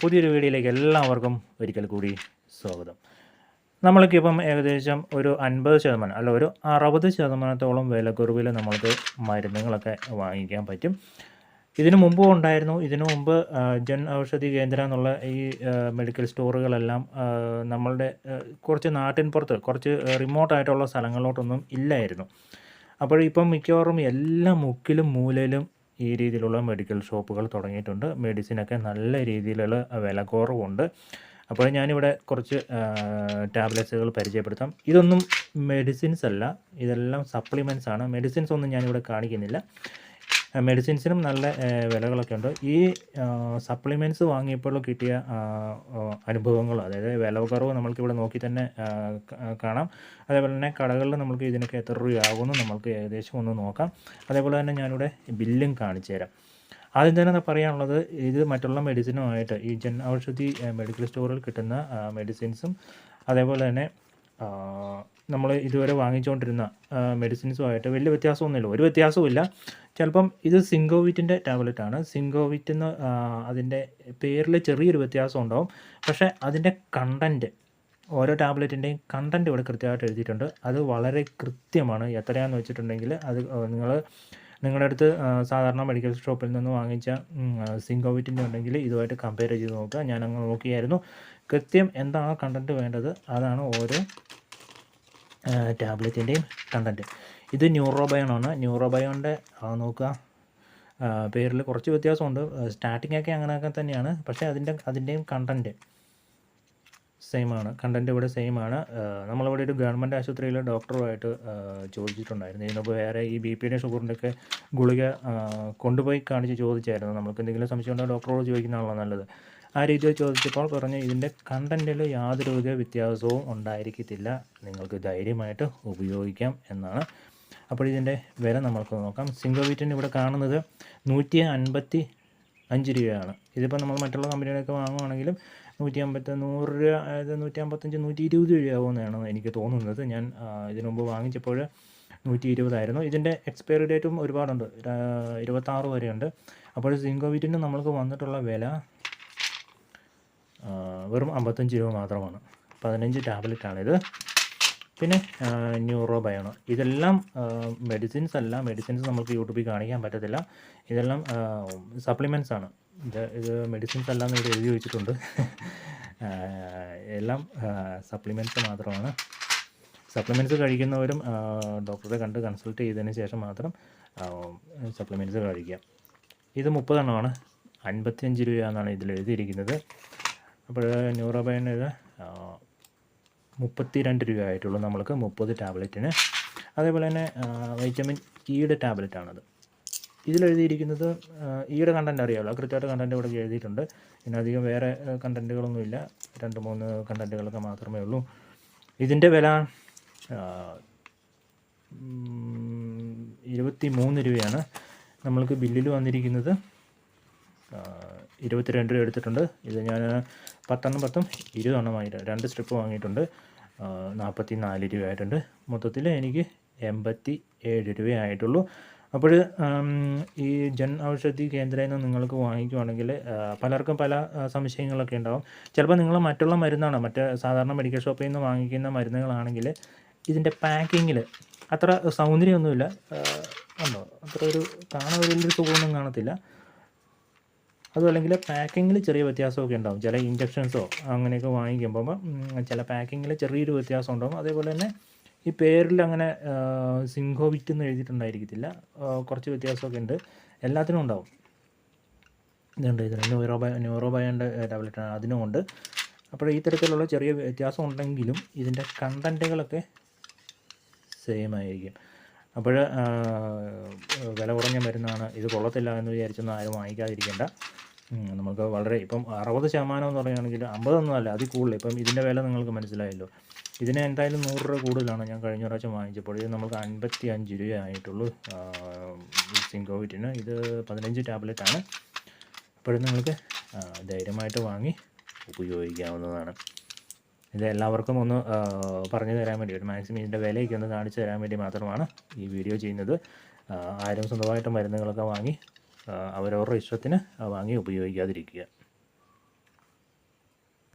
പുതിയൊരു വീഡിയോയിലേക്ക് എല്ലാവർക്കും ഒരിക്കൽ കൂടി സ്വാഗതം. നമ്മൾക്കിപ്പം ഏകദേശം ഒരു അൻപത് ശതമാനം അല്ല ഒരു അറുപത് ശതമാനത്തോളം വിലക്കുറവിൽ നമ്മൾക്ക് മരുന്നുകളൊക്കെ വാങ്ങിക്കാൻ പറ്റും. ഇതിനു മുമ്പും ഉണ്ടായിരുന്നു ഇതിനു മുമ്പ് ജൻ ഔഷധി കേന്ദ്രം എന്നുള്ള ഈ മെഡിക്കൽ സ്റ്റോറുകളെല്ലാം നമ്മളുടെ കുറച്ച് നാട്ടിൻ പുറത്ത് കുറച്ച് റിമോട്ടായിട്ടുള്ള സ്ഥലങ്ങളിലോട്ടൊന്നും ഇല്ലായിരുന്നു. അപ്പോൾ ഇപ്പം മിക്കവാറും എല്ലാ മുക്കിലും മൂലയിലും ഈ രീതിയിലുള്ള മെഡിക്കൽ ഷോപ്പുകൾ തുടങ്ങിയിട്ടുണ്ട്. മെഡിസിനൊക്കെ നല്ല രീതിയിലുള്ള വില കുറവുണ്ട്. അപ്പോൾ ഞാനിവിടെ കുറച്ച് ടാബ്ലറ്റ്സുകൾ പരിചയപ്പെടുത്താം. ഇതൊന്നും മെഡിസിൻസ് അല്ല. ഇതെല്ലാം സപ്ലിമെന്റ്സ് ആണ്. മെഡിസിൻസ് ഒന്നും ഞാനിവിടെ കാണിക്കുന്നില്ല. മെഡിസിൻസിനും നല്ല വിലകളൊക്കെ ഉണ്ട്. ഈ സപ്ലിമെന്റ്സ് വാങ്ങിയപ്പോൾ കിട്ടിയ അനുഭവങ്ങൾ അതായത് വില കുറവ് നമ്മൾക്ക് ഇവിടെ നോക്കി തന്നെ കാണാം. അതേപോലെ തന്നെ കടകളിൽ നമുക്ക് ഇതിനൊക്കെ എത്ര രൂപയാകുമെന്ന് നമുക്ക് ഏകദേശം ഒന്ന് നോക്കാം. അതേപോലെ തന്നെ ഞാനിവിടെ ബില്ലും കാണിച്ചു തരാം. ആദ്യം തന്നെ പറയാനുള്ളത് ഇത് മറ്റുള്ള മെഡിസിനുമായിട്ട് ഈ ജൻ ഔഷധി മെഡിക്കൽ സ്റ്റോറിൽ കിട്ടുന്ന മെഡിസിൻസും അതേപോലെ തന്നെ നമ്മൾ ഇതുവരെ വാങ്ങിച്ചുകൊണ്ടിരുന്ന മെഡിസിൻസുമായിട്ട് വലിയ വ്യത്യാസമൊന്നുമില്ല. ഒരു വ്യത്യാസവുമില്ല. ചിലപ്പം ഇത് സിങ്കോവിറ്റിന്റെ ടാബ്ലറ്റാണ്. സിങ്കോവിറ്റ് എന്ന് അതിന്റെ പേരിൽ ചെറിയൊരു വ്യത്യാസം ഉണ്ടാവും പക്ഷേ അതിന്റെ കണ്ടന്റ് ഓരോ ടാബ്ലറ്റിന്റെയും കണ്ടന്റ് ഇവിടെ കൃത്യമായിട്ട് എഴുതിയിട്ടുണ്ട്. അത് വളരെ കൃത്യമാണ്. എത്രയാണെന്ന് വെച്ചിട്ടുണ്ടെങ്കിൽ അത് നിങ്ങൾ നിങ്ങളുടെ അടുത്ത് സാധാരണ മെഡിക്കൽ ഷോപ്പിൽ നിന്ന് വാങ്ങിച്ച സിങ്കോവിറ്റിന്റെ ഉണ്ടെങ്കിൽ ഇതുമായിട്ട് കമ്പയർ ചെയ്ത് നോക്കുക. ഞാൻ അങ്ങ് നോക്കിയായിരുന്നു. കൃത്യം എന്താണോ കണ്ടന്റ് വേണ്ടത്? അതാണ് ഓരോ ടാബ്ലറ്റിന്റെയും കണ്ടന്റ് ഇത് ന്യൂറോബയോണാണ് ന്യൂറോബയോണിന്റെ നോക്കുക. പേരിൽ കുറച്ച് വ്യത്യാസമുണ്ട്. സ്റ്റാർട്ടിംഗ് ഒക്കെ അങ്ങനെയൊക്കെ തന്നെയാണ്. പക്ഷേ അതിന്റെ അതിന്റെയും കണ്ടന്റ് സെയിം ആണ്. കണ്ടന്റ് ഇവിടെ സെയിം ആണ്. ആ, നമ്മളിവിടെ ഒരു ഗവൺമെന്റ് ആശുപത്രിയിൽ ഡോക്ടറുമായിട്ട് ചോദിച്ചിട്ടുണ്ടായിരുന്നു. ഇതിനൊപ്പം വേറെ ഈ ബി പിയുടെ ഷുഗറിന്റെ ഒക്കെ ഗുളിക കൊണ്ടുപോയി കാണിച്ച് ചോദിച്ചായിരുന്നു. നമുക്ക് എന്തെങ്കിലും സംശയം ഉണ്ടെങ്കിൽ ഡോക്ടറോട് ചോദിക്കുന്നതാണല്ലോ നല്ലത്. ആ രീതിയിൽ ചോദിച്ചപ്പോൾ പറഞ്ഞു ഇതിന്റെ കണ്ടന്റിൽ യാതൊരുവിധ വ്യത്യാസവും ഉണ്ടായിരിക്കത്തില്ല. നിങ്ങൾക്ക് ധൈര്യമായിട്ട് ഉപയോഗിക്കാം എന്നാണ്. അപ്പോൾ ഇതിന്റെ വില നമ്മൾക്ക് നോക്കാം. സിംഗോവീറ്റിന് ഇവിടെ കാണുന്നത് നൂറ്റി അൻപത്തി അഞ്ച് രൂപയാണ്. ഇതിപ്പോൾ നമ്മൾ മറ്റുള്ള കമ്പനികളൊക്കെ വാങ്ങുവാണെങ്കിലും നൂറ്റി അമ്പത്തി നൂറ് രൂപ അതായത് നൂറ്റി അമ്പത്തഞ്ച് നൂറ്റി ഇരുപത് രൂപയാവുമെന്നാണ് എനിക്ക് തോന്നുന്നത്. ഞാൻ ഇതിനു മുമ്പ് വാങ്ങിച്ചപ്പോൾ നൂറ്റി ഇരുപതായിരുന്നു ഇതിന്റെ എക്സ്പയറി ഡേറ്റും ഒരുപാടുണ്ട്. ഇരുപത്താറ് വരെയുണ്ട്. അപ്പോൾ സിങ്കോവിറ്റിന് നമ്മൾക്ക് വന്നിട്ടുള്ള വില വെറും അമ്പത്തഞ്ച് രൂപ മാത്രമാണ്. പതിനഞ്ച് ടാബ്ലറ്റാണിത്. പിന്നെ ന്യൂറോ ബയോണോ ഇതെല്ലാം മെഡിസിൻസ് അല്ല. മെഡിസിൻസ് നമുക്ക് യൂട്യൂബിൽ കാണിക്കാൻ പറ്റത്തില്ല. ഇതെല്ലാം സപ്ലിമെന്റ്സ് ആണ്. ഇത് ഇത് മെഡിസിൻസ് അല്ല എന്ന് ഇവിടെ എഴുതി വെച്ചിട്ടുണ്ട്. എല്ലാം സപ്ലിമെന്റ്സ് മാത്രമാണ്. സപ്ലിമെന്റ്സ് കഴിക്കുന്നവരും ഡോക്ടറെ കണ്ട് കൺസൾട്ട് ചെയ്തതിന് ശേഷം മാത്രം സപ്ലിമെന്റ്സ് കഴിക്കുക. ഇത് മുപ്പതെണ്ണമാണ്. അൻപത്തിയഞ്ച് രൂപയാണെന്നാണ് ഇതിൽ എഴുതിയിരിക്കുന്നത്. അപ്പോൾ ആ, മുപ്പത്തി രണ്ട് രൂപ ആയിട്ടുള്ളൂ നമ്മൾക്ക് മുപ്പത് ടാബ്ലറ്റിന്. അതേപോലെ തന്നെ വൈറ്റമിൻ ഇയുടെ ടാബ്ലറ്റാണത് ഇതിലെഴുതിയിരിക്കുന്നത് ഈയുടെ കണ്ടന്റ് കണ്ടന്റ് അറിയാമല്ലോ കൃത്യമായിട്ട് കണ്ടന്റ് ഇവിടെ എഴുതിയിട്ടുണ്ട്. പിന്നെ അധികം വേറെ കണ്ടന്റുകളൊന്നുമില്ല രണ്ട് മൂന്ന് കണ്ടന്റുകളൊക്കെ മാത്രമേ ഉള്ളൂ. ഇതിന്റെ വില ഇരുപത്തി മൂന്ന് രൂപയാണ്. നമ്മൾക്ക് ബില്ലിൽ വന്നിരിക്കുന്നത് ഇരുപത്തിരണ്ട് രൂപ എടുത്തിട്ടുണ്ട്. ഇത് ഞാൻ പത്തെണ്ണം പത്തും ഇരുപതെണ്ണം വാങ്ങിയിട്ട് രണ്ട് സ്ട്രിപ്പ് വാങ്ങിയിട്ടുണ്ട്. നാൽപ്പത്തി നാല് രൂപയായിട്ടുണ്ട് മൊത്തത്തിൽ എനിക്ക് എൺപത്തി ഏഴ് രൂപയായിട്ടുള്ളൂ അപ്പോൾ ഈ ജൻ ഔഷധി കേന്ദ്രയിൽ നിന്ന് നിങ്ങൾക്ക് വാങ്ങിക്കുവാണെങ്കിൽ പലർക്കും പല സംശയങ്ങളൊക്കെ ഉണ്ടാവും. ചിലപ്പോൾ നിങ്ങൾ മറ്റുള്ള മരുന്നാണ് മറ്റേ സാധാരണ മെഡിക്കൽ ഷോപ്പിൽ നിന്ന് വാങ്ങിക്കുന്ന മരുന്നുകളാണെങ്കിൽ ഇതിന്റെ പാക്കിങ്ങിൽ അത്ര സൗന്ദര്യമൊന്നുമില്ല. ഉണ്ടോ? അത്ര ഒരു കാണാൻ വലിയൊരു സുഖമൊന്നും കാണത്തില്ല. അതും അല്ലെങ്കിൽ പാക്കിങ്ങിൽ ചെറിയ വ്യത്യാസമൊക്കെ ഉണ്ടാകും ചില ഇഞ്ചക്ഷൻസോ അങ്ങനെയൊക്കെ വാങ്ങിക്കുമ്പോൾ ചില പാക്കിങ്ങിൽ ചെറിയൊരു വ്യത്യാസം ഉണ്ടാകും അതേപോലെ തന്നെ ഈ പേരിൽ അങ്ങനെ സിംഹോവിറ്റ് എന്ന് എഴുതിയിട്ടുണ്ടായിരിക്കത്തില്ല. കുറച്ച് വ്യത്യാസമൊക്കെ ഉണ്ട്. എല്ലാത്തിനും ഉണ്ടാവും. ഇതുണ്ട് ഇതിന് ന്യൂറോബയ ന്യൂറോബയന്റെ ടാബ്ലറ്റാണ് അതിനും ഉണ്ട്. അപ്പോൾ ഈ തരത്തിലുള്ള ചെറിയ വ്യത്യാസം ഉണ്ടെങ്കിലും ഇതിന്റെ കണ്ടന്റുകളൊക്കെ സെയിം ആയിരിക്കും. അപ്പോൾ വില കുറഞ്ഞ മരുന്നാണ്. ഇത് കൊള്ളത്തില്ല എന്ന് വിചാരിച്ചൊന്നും ആരും വാങ്ങിക്കാതിരിക്കേണ്ട. നമുക്ക് വളരെ ഇപ്പം അറുപത് ശതമാനം എന്ന് പറയുകയാണെങ്കിൽ അമ്പതൊന്നും അല്ല അതിൽ കൂടുതൽ. ഇപ്പം ഇതിന്റെ വില നിങ്ങൾക്ക് മനസ്സിലായല്ലോ. ഇതിന് എന്തായാലും നൂറ് രൂപ കൂടുതലാണ്. ഞാൻ കഴിഞ്ഞ പ്രാവശ്യം വാങ്ങിച്ചപ്പോൾ ഇത് നമുക്ക് അൻപത്തി അഞ്ച് രൂപ ആയിട്ടുള്ളൂ സിങ്കോവിറ്റിന് ഇത് പതിനഞ്ച് ടാബ്ലറ്റാണ് അപ്പോഴും നിങ്ങൾക്ക് ധൈര്യമായിട്ട് വാങ്ങി ഉപയോഗിക്കാവുന്നതാണ്. ഇത് എല്ലാവർക്കും ഒന്ന് പറഞ്ഞു തരാൻ വേണ്ടി ഒരു മാക്സിമം ഇതിന്റെ വിലയൊക്കെ ഒന്ന് കാണിച്ചു തരാൻ വേണ്ടി മാത്രമാണ് ഈ വീഡിയോ ചെയ്യുന്നത്. ആരും സ്വന്തമായിട്ട് മരുന്നുകളൊക്കെ വാങ്ങി അവരവരുടെ ഇഷ്ടത്തിന് വാങ്ങി ഉപയോഗിക്കാതിരിക്കുക.